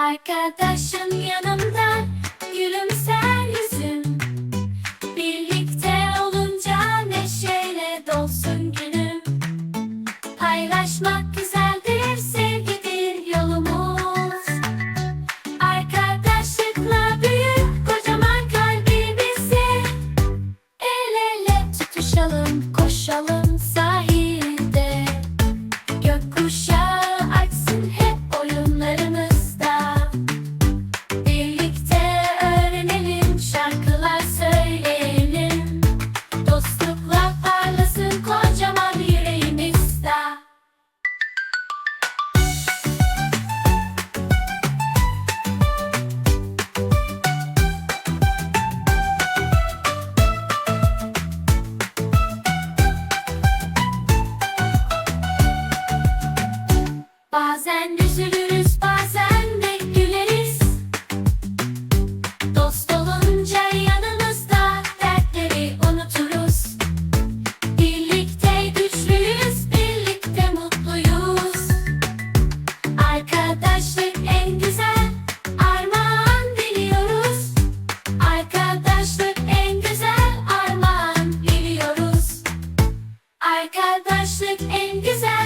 Arkadaşın yanımda gülümser yüzüm. Birlikte olunca neşeyle dolsun günüm. Paylaşmak güzeldir sevgidir yolumuz. Arkadaşlıkla büyür kocaman kalbimizi. El ele tutuşalım koşalım sahilde Bazen üzülürüz bazen de güleriz. Dost olunca yanımızda dertleri unuturuz. Birlikte güçlüyüz birlikte mutluyuz. Arkadaşlık en güzel armağan biliyoruz. Arkadaşlık en güzel armağan biliyoruz. Arkadaşlık en güzel